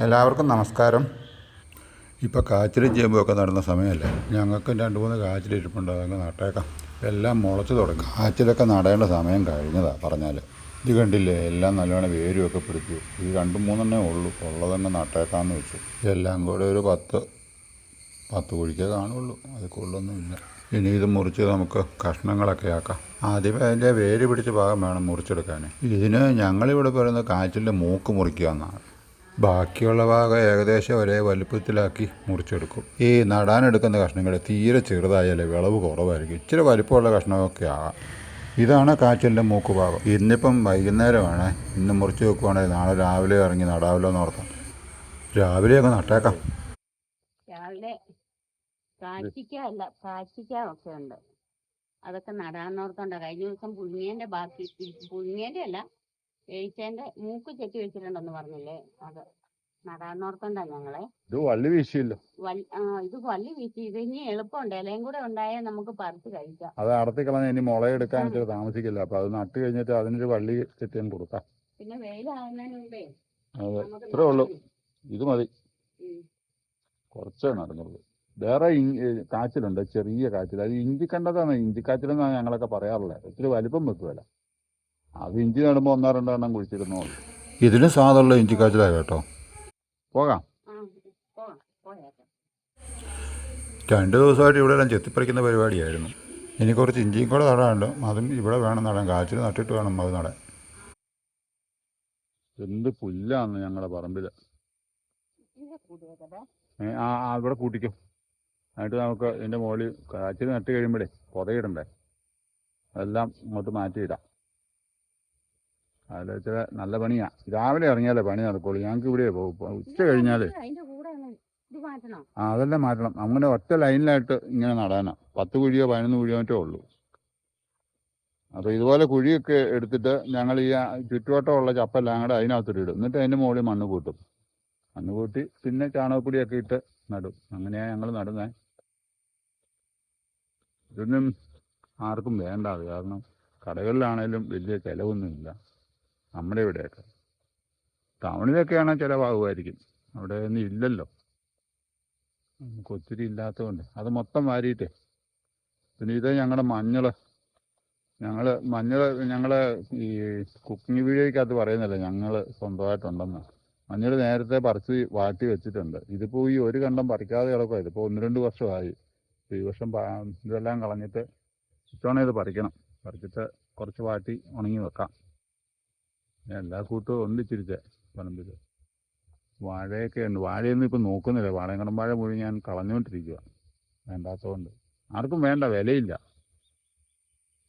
എല്ലാവർക്കും നമസ്കാരം. ഇപ്പോൾ കാച്ചിലും ചേമ്പുമൊക്കെ നടന്ന സമയമല്ലേ? ഞങ്ങൾക്ക് രണ്ട് മൂന്ന് കാച്ചിലിരിപ്പുണ്ട് അതങ്ങ് നട്ടേക്കാം. എല്ലാം മുളച്ച് തുടങ്ങി. കാച്ചിലൊക്കെ നടേണ്ട സമയം കഴിഞ്ഞതാണ് പറഞ്ഞാൽ ഇത് കണ്ടില്ലേ? എല്ലാം നല്ലോണം വേരുമൊക്കെ പിടിച്ചു. ഇത് രണ്ടും മൂന്നെണ്ണേ ഉള്ളൂ. ഉള്ളതന്നെ നട്ടേക്കാമെന്ന് വെച്ചു. എല്ലാം കൂടെ ഒരു പത്ത് പത്ത് കുഴിക്കേ കാണുള്ളൂ. അത് കൊള്ളൊന്നുമില്ല ഇനി ഇത് മുറിച്ച് നമുക്ക് കഷ്ണങ്ങളൊക്കെ ആക്കാം. ആദ്യമേ അതിന്റെ വേര് പിടിച്ച ഭാഗം വേണം മുറിച്ചെടുക്കാൻ ഇതിന് ഞങ്ങളിവിടെ പറയുന്നത് കാച്ചിന്റെ മൂക്ക് മുറിക്കുക എന്നാണ്. ബാക്കിയുള്ള ഭാഗം ഏകദേശം ഒരേ വലുപ്പത്തിലാക്കി മുറിച്ചെടുക്കും. ഈ നടാനെടുക്കുന്ന കഷ്ണങ്ങൾ തീരെ ചെറുതായാലേ വിളവ് കുറവായിരിക്കും. ഇച്ചിരി വലുപ്പമുള്ള കഷ്ണമൊക്കെ ആകാം. ഇതാണ് കാച്ചിന്റെ മൂക്ക് ഭാഗം. ഇന്നിപ്പം വൈകുന്നേരമാണ്. ഇന്ന് മുറിച്ച് വെക്കുവാണെങ്കിൽ നാളെ രാവിലെ ഇറങ്ങി നടാവല്ലോ എന്ന് ഓർത്താം രാവിലെയൊക്കെ നട്ടേക്കാം. രാവിലെ കാച്ചിക്കല്ല കാച്ചിക്കൊക്കെ ഒക്കെ ഉണ്ട്. അതൊക്കെ നടാന്നോർത്തോണ്ട കഴിഞ്ഞ ദിവസം പുഴുങ്ങിയന്റെ ബാക്കി പുഴുങ്ങിയന്റെ അല്ല വേവിച്ചതിന്റെ മൂക്ക് ചെത്തി വെച്ചിട്ടുണ്ടെന്ന് പറഞ്ഞില്ലേ? അത് നടാന്നോർത്തണ്ടാ ഞങ്ങളെ. ഇത് വള്ളി വീശിയല്ലോ. ഇത് വള്ളി വീശി. ഇത് ഇനി എളുപ്പമുണ്ട്. ഇലയും കൂടെ ഉണ്ടായാൽ നമുക്ക് പറിച്ച് കഴിക്കാം. അത് അടത്തി കളഞ്ഞ ഇനി മുളയെടുക്കാൻ താമസിക്കില്ല. അപ്പൊ അത് നട്ട് കഴിഞ്ഞിട്ട് അതിനൊരു വള്ളി ചെത്തിയും കൊടുക്കാം. പിന്നെ വെയിലാകുന്നതിന് മുമ്പേ അതെ. ഇത്രേ ഉള്ളൂ. ഇത് മതി. കുറച്ചേ നടന്നുള്ളൂ. വേറെ കാച്ചിലുണ്ട്. ചെറിയ കാച്ചിൽ. അത് ഇഞ്ചി കണ്ടതാണ് ഇഞ്ചി കാച്ചിലെന്നാണ് ഞങ്ങളൊക്കെ പറയാറുള്ളത്. ഇത്തിരി വലിപ്പം വെക്കുമല്ല അത് ഇഞ്ചി നടുമ്പോൾ ഒന്നോ രണ്ടോ എണ്ണം കുഴിച്ചിരുന്നു ഇതിന് സാധുള്ള ഇഞ്ചി കാച്ചിലാണ് കേട്ടോ. പോകാം. രണ്ടു ദിവസമായിട്ട് ഇവിടെ എല്ലാം ചെത്തിപ്പറിക്കുന്ന പരിപാടിയായിരുന്നു. ഇനി കുറച്ച് ഇഞ്ചിയും കൂടെ നടാനുണ്ട്. അതും ഇവിടെ വേണം നടാൻ. കാച്ചിൽ നട്ടിട്ട് വേണം അത് നടാൻ. എന്ത് പുല്ലാന്ന് ഞങ്ങളുടെ പറമ്പിൽ ഇത് ആ ഇവിടെ കൂട്ടിക്കും എന്നിട്ട് നമുക്ക് ഇതിന്റെ മുകളിൽ കാച്ചിൽ നട്ട് കഴിയുമ്പോഴേ പുതയിടണ്ടേ? അതെല്ലാം ഇങ്ങോട്ട് മാറ്റിയിടാം. അതിൽ നല്ല പണിയാ. രാവിലെ ഇറങ്ങിയാലേ പണി നടക്കുള്ളൂ. ഞങ്ങൾക്ക് ഇവിടെ പോകും ഉച്ച കഴിഞ്ഞാലേ ആ അതെല്ലാം മാറ്റണം. അങ്ങനെ ഒറ്റ ലൈനിലായിട്ട് ഇങ്ങനെ നടാനാ. പത്ത് കുഴിയോ പതിനൊന്ന് കുഴിയോ മറ്റോ ഉള്ളൂ. അപ്പൊ ഇതുപോലെ കുഴിയൊക്കെ എടുത്തിട്ട് ഞങ്ങൾ ഈ ചുറ്റുവട്ടമുള്ള ചപ്പെല്ലാം കൂടെ അതിനകത്തോട്ട് ഇടും. എന്നിട്ട് അതിന്റെ മുകളിൽ മണ്ണ് കൂട്ടും. മണ്ണ് കൂട്ടി പിന്നെ ചാണകപ്പൊടിയൊക്കെ ഇട്ട് നടും. അങ്ങനെയാ ഞങ്ങൾ നടുന്നേ. ഇതൊന്നും ആർക്കും വേണ്ട. അത് കാരണം കടകളിലാണേലും വലിയ ചിലവൊന്നുമില്ല. നമ്മുടെ ഇവിടെയൊക്കെ. ടൗണിലൊക്കെയാണ് ചിലവാകുമായിരിക്കും. അവിടെ ഒന്നും ഇല്ലല്ലോ. നമുക്ക് ഒത്തിരി ഇല്ലാത്തതുകൊണ്ട്. അത് മൊത്തം വാരിയിട്ട്. പിന്നെ ഇത് ഞങ്ങളുടെ മഞ്ഞൾ ഞങ്ങൾ മഞ്ഞൾ ഞങ്ങൾ ഈ കുക്കിംഗ് വീഡിയോയ്ക്കകത്ത് പറയുന്നില്ല. ഞങ്ങൾ സ്വന്തമായിട്ടുണ്ടെന്ന്. മഞ്ഞൾ നേരത്തെ പറിച്ച് വാട്ടി വെച്ചിട്ടുണ്ട്. ഇതിപ്പോൾ ഈ ഒരു കണ്ടം പറിക്കാതെ കിടക്കുക ഇതിപ്പോൾ ഒന്ന് രണ്ട് വർഷമായി. ഈ വർഷം ഇതെല്ലാം കളഞ്ഞിട്ട് ഇത്തവണ ഇത് പറിക്കണം. പറിച്ചിട്ട് കുറച്ച് വാട്ടി ഉണങ്ങി വെക്കാം. എല്ലാ കൂട്ടവും ഒന്നിച്ചിരിച്ചേ പറമ്പിൽ വാഴയൊക്കെ ഉണ്ട്. വാഴയൊന്നും ഇപ്പം നോക്കുന്നില്ല. വാഴങ്കടം വാഴ മുഴുവൻ ഞാൻ കളഞ്ഞുകൊണ്ടിരിക്കുക വേണ്ടാത്തതുകൊണ്ട്. ആർക്കും വേണ്ട വിലയില്ല.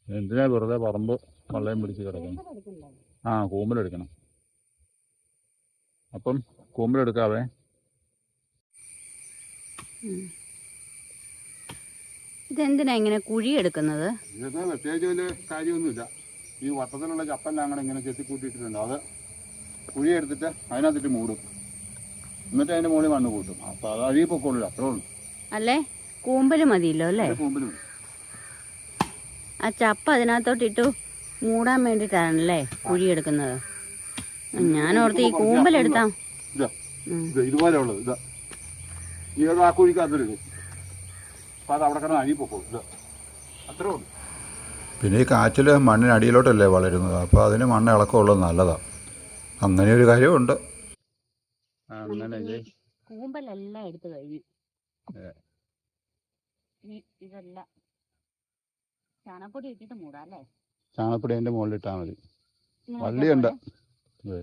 എന്തിനാ വെറുതെ പറമ്പ് വള്ളയും പിടിച്ച് കിടക്കുന്നു? ആ കൂമ്പലെടുക്കണം. അപ്പം കൂമ്പലെടുക്കാവേ. ഇതെന്തിനാ ഇങ്ങനെ കുഴി എടുക്കുന്നത് ഇതൊക്കെ പ്രത്യേകിച്ച് വലിയ കാര്യമൊന്നുമില്ല. ഈ വട്ടത്തിലുള്ള ചപ്പെല്ലാം കൂടെ ഇങ്ങനെ ചെത്തിക്കൂട്ടിയിട്ടുണ്ട് അത് കുഴി എടുത്തിട്ട് അതിനകത്തിട്ട് മൂടും. എന്നിട്ട് അതിന്റെ മുകളിൽ മണ്ണ് കൂട്ടും. അപ്പൊ അത് അഴി പൊക്കോളൂ. അത്രേ ഉള്ളൂ. അല്ലേ? കൂമ്പൽ മതിയല്ലോ അല്ലേ? കൂമ്പലും ആ ചപ്പ അതിനകത്തോട്ട് ഇട്ടു മൂടാൻ വേണ്ടിട്ടാണല്ലേ കുഴി എടുക്കുന്നത്? ഞാൻ ഓർത്ത് ഈ കൂമ്പലെടുത്താ ഇതുപോലെ ഉള്ളത്. ഇതാ. ഈ ആ കുഴിക്കകത്തിടും അപ്പൊ അത് അവിടെ കിടന്ന് അഴി പൊക്കോളും. ഇത്. അത്രേ ഉള്ളൂ. പിന്നെ ഈ കാച്ചിൽ മണ്ണിനടിയിലോട്ടല്ലേ വളരുന്നത്? അപ്പോൾ അതിന് മണ്ണ് ഇളക്കമുള്ളത് നല്ലതാണ് അങ്ങനെ ഒരു കാര്യമുണ്ട്. കൂമ്പലെല്ലാം എടുത്തു കഴിഞ്ഞു ഏ. ഇനി ഇതെല്ലാം. ചാണപ്പൊടി ഇട്ടിട്ട് മൂടാം അല്ലേ? ചാണകപ്പൊടി അതിന്റെ മുകളിൽ ഇട്ടാൽ മതി. വള്ളിയുണ്ട് ഇട്ട.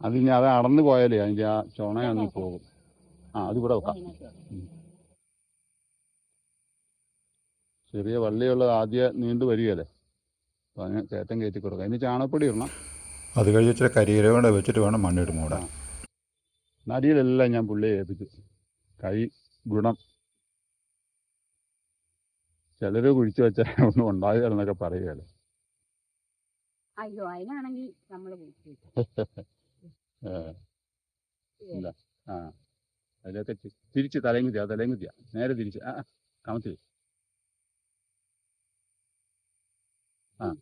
അത്. ഇനി അത് അടന്നു പോയാലേ അതിന്റെ ആ ചുണയൊന്ന് പോകും. ആ അത് ഇവിടെ വെക്കാം ഇതിനകത്ത് വെക്കാം. ചെറിയ വള്ളിയുള്ളത് ആദ്യം നീണ്ടു വരികയല്ലേ? അപ്പോൾ അതിന് ചേട്ടൻ കയറ്റി കൊടുക്കാം. ഇനി ചാണകപ്പൊടി ഇടണം. അത് കഴിഞ്ഞ് ഇച്ചിരി കരിയില കൊണ്ട് വെച്ചിട്ട് വേണം മണ്ണിട്ട് മൂടാൻ നടിയിലെല്ലാം ഞാൻ പുള്ളിയെ ഏൽപ്പിച്ചു. കൈ ഗുണം. ചിലർ കുഴിച്ചു വെച്ചാൽ ഒന്നും ഉണ്ടാകുകയെന്നൊക്കെ പറയുകയല്ലേ? അയ്യോ അതിനാണെങ്കിൽ നമ്മൾ ഇല്ല. ആ. അതിലൊക്കെ തിരിച്ച് തലയും കുത്തിയാ തലയും കുത്തിയാ നേരെ തിരിച്ച്. ആ ആ, കമത്തി ആ.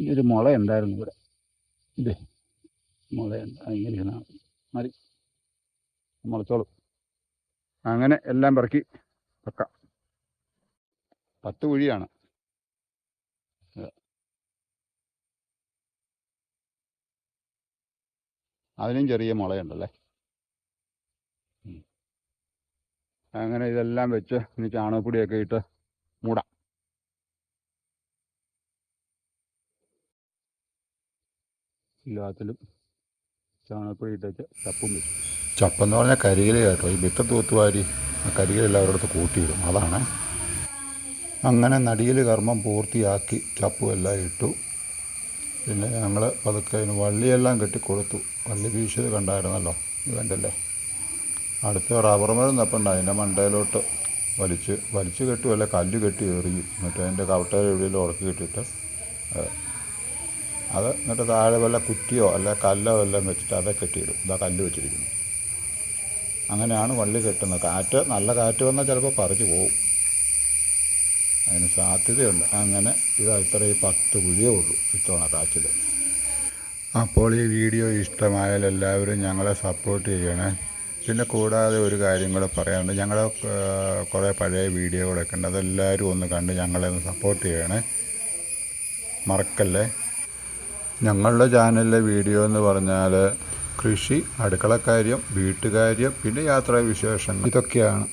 ഇതൊരു മുള ഉണ്ടായിരുന്നു ഇവിടെ? ഇത് മുള ഇങ്ങനെ മതി. മുളച്ചോളൂ. അങ്ങനെ എല്ലാം പെറുക്കി വെക്കാം. പത്ത് കുഴിയാണ്. അതിനും ചെറിയ മുളയുണ്ടല്ലേ? അങ്ങനെ ഇതെല്ലാം വെച്ച് ഇനി ചാണകപ്പൊടിയൊക്കെ ഇട്ട് മൂടാം. എല്ലാത്തിലും ചാണകപ്പൊടി ഇട്ടേച്ച് ചപ്പും വെച്ചു. ചപ്പെന്ന് പറഞ്ഞാൽ കരികില കേട്ടോ. ഈ വിത്ത തൂത്തുവാരി ആ കരികിലെല്ലാം അവരുടെ കൂട്ടിയിടും. അതാണ്. അങ്ങനെ നടിയിൽ കർമ്മം പൂർത്തിയാക്കി ചപ്പും എല്ലാം ഇട്ടു. പിന്നെ ഞങ്ങൾ പതുക്കെ അതിന് വള്ളിയെല്ലാം കെട്ടിക്കൊടുത്തു. വള്ളി വീശിയത് കണ്ടായിരുന്നല്ലോ ഇവന്റെല്ലേ? അടുത്ത റബ്ബർ മരം തപ്പുണ്ട്. അതിന്റെ മണ്ടയിലോട്ട് വലിച്ച് വലിച്ച് കെട്ടുമല്ല കല്ല് കെട്ടി എറിയും. എന്നിട്ട് അതിന്റെ കവട്ടയിൽ എവിടെയെങ്കിലും ഉറക്കി കെട്ടിയിട്ട് അത് എന്നിട്ട് താഴെ വല്ല കുറ്റിയോ അല്ല കല്ലോ എല്ലാം വെച്ചിട്ട് അത് കെട്ടിയിടും. ഇതാ കല്ല് വെച്ചിരിക്കുന്നു അങ്ങനെയാണ് വള്ളി കെട്ടുന്നത്. കാറ്റ് നല്ല കാറ്റ് വന്നാൽ ചിലപ്പോൾ പറിച്ചു പോവും. അതിന് സാധ്യതയുണ്ട്. അങ്ങനെ ഇത് ഇത്ര ഈ പത്ത് കുഴിയേ ഉള്ളൂ ഇത്തവണ കാച്ചിൽ അപ്പോൾ ഈ വീഡിയോ ഇഷ്ടമായാൽ എല്ലാവരും ഞങ്ങളെ സപ്പോർട്ട് ചെയ്യണേ. പിന്നെ കൂടാതെ ഒരു കാര്യം കൂടെ പറയാനുണ്ട്. ഞങ്ങളുടെ കുറേ പഴയ വീഡിയോകളൊക്കെ ഉണ്ട്. അതെല്ലാവരും ഒന്ന് കണ്ട് ഞങ്ങളെ ഒന്ന് സപ്പോർട്ട് ചെയ്യണേ. മറക്കല്ലേ? ഞങ്ങളുടെ ചാനലിലെ വീഡിയോ എന്ന് പറഞ്ഞാൽ കൃഷി അടുക്കളക്കാര്യം വീട്ടുകാര്യം പിന്നെ യാത്രാ വിശേഷങ്ങൾ ഇതൊക്കെയാണ്.